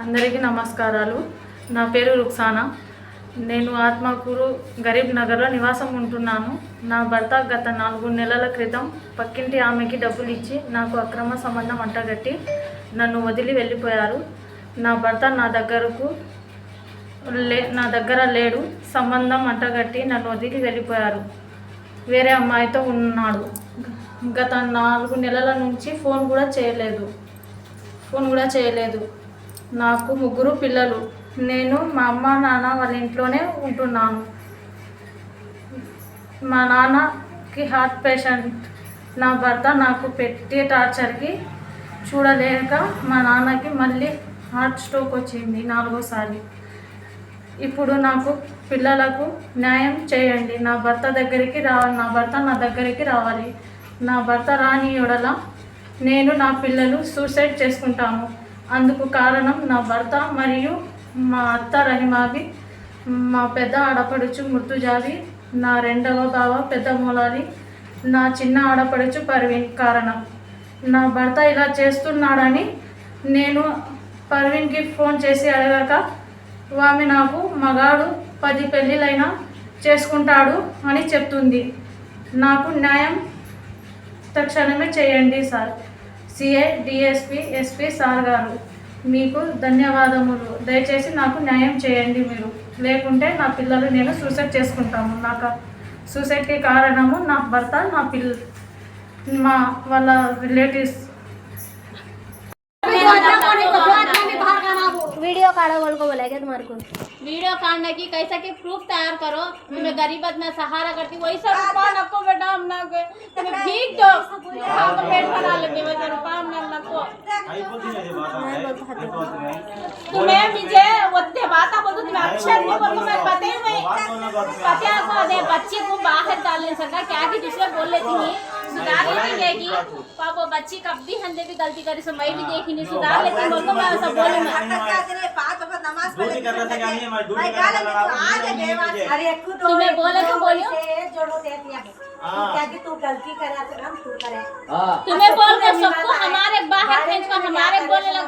అందరికీ నమస్కారాలు. నా పేరు రుక్సానా. నేను ఆత్మకూరు గరీబ్ నగర్లో నివాసం ఉంటున్నాను. నా భర్త గత నాలుగు నెలల క్రితం పక్కింటి ఆమెకి డబ్బులు ఇచ్చి నాకు అక్రమ సంబంధం అంటగట్టి నన్ను వదిలి వెళ్ళిపోయారు. నా భర్త నా దగ్గరకు లే నా దగ్గర లేడు. సంబంధం అంటగట్టి నన్ను వదిలి వెళ్ళిపోయారు. వేరే అమ్మాయితో ఉన్నాడు. గత నాలుగు నెలల నుంచి ఫోన్ కూడా చేయలేదు. ఫోన్ కూడా చేయలేదు. నాకు ముగ్గురు పిల్లలు. నేను మా అమ్మ నాన్న వాళ్ళ ఇంట్లోనే ఉంటున్నాను. మా నాన్నకి హార్ట్ పేషెంట్. నా భర్త నాకు పెట్టే టార్చర్కి చూడలేక మా నాన్నకి మళ్ళీ హార్ట్ స్ట్రోక్ వచ్చింది నాలుగోసారి. ఇప్పుడు నాకు పిల్లలకు న్యాయం చేయండి. నా భర్త దగ్గరికి రావాలి నా భర్త నా దగ్గరికి రావాలి. నా భర్త రాని ఎడల నేను నా పిల్లలు సూసైడ్ చేసుకుంటాము అందుకు కారణం నా భర్త మరియు మా అత్త రహిమాబి మా పెద్ద ఆడపడుచు ముర్తుజావి నా రెండవ బావ పెద్ద మూలాలి నా చిన్న ఆడపడుచు పర్వీన్ కారణం. నా భర్త ఇలా చేస్తున్నాడని నేను పర్వీన్కి ఫోన్ చేసి అడగాక ఆమె నాకు మగాడు పది పెళ్ళిలైనా చేసుకుంటాడు అని చెప్తుంది. నాకు న్యాయం తక్షణమే చేయండి sir. CI DSP SP sir గారు మీకు ధన్యవాదములు. దయచేసి నాకు న్యాయం చేయండి మీరు. లేకుంటే నా పిల్లలు నేను సూసైడ్ చేసుకుంటాము. నాకు సూసైడ్కి కారణము నా భర్త నా పిల్ల మా వాళ్ళ రిలేటివ్స్ बोल को बोला क्या तुम्हारे को? वीडियो काटने की कैसा की प्रूफ तैयार करो। तुम्हें गरीबत में सहारा करती वही सब रुपया नको बेटा हम ना के तुम्हें भीख दो। हम तो पेट भरा लेंगे वैसे रुपया हम ना नको तुम्हें मुझे वत्ते बात बोलते तुम्हें अक्षर नहीं बोल मैं पते ही नहीं बच्ची को बाहर डाल सका क्या की दूसरे बोल लेती नहीं सुधार लेंगे पापा बच्ची कब भी हमने भी गलती करी सो भी देखी नहीं सुधार लेती तो मैं सब बोली मैं तुम्हें बोले तो, तो बोलियो तू गलती करा हम तुम्हें बोल सबको हमारे बाहर हमारे तो। बोले लोग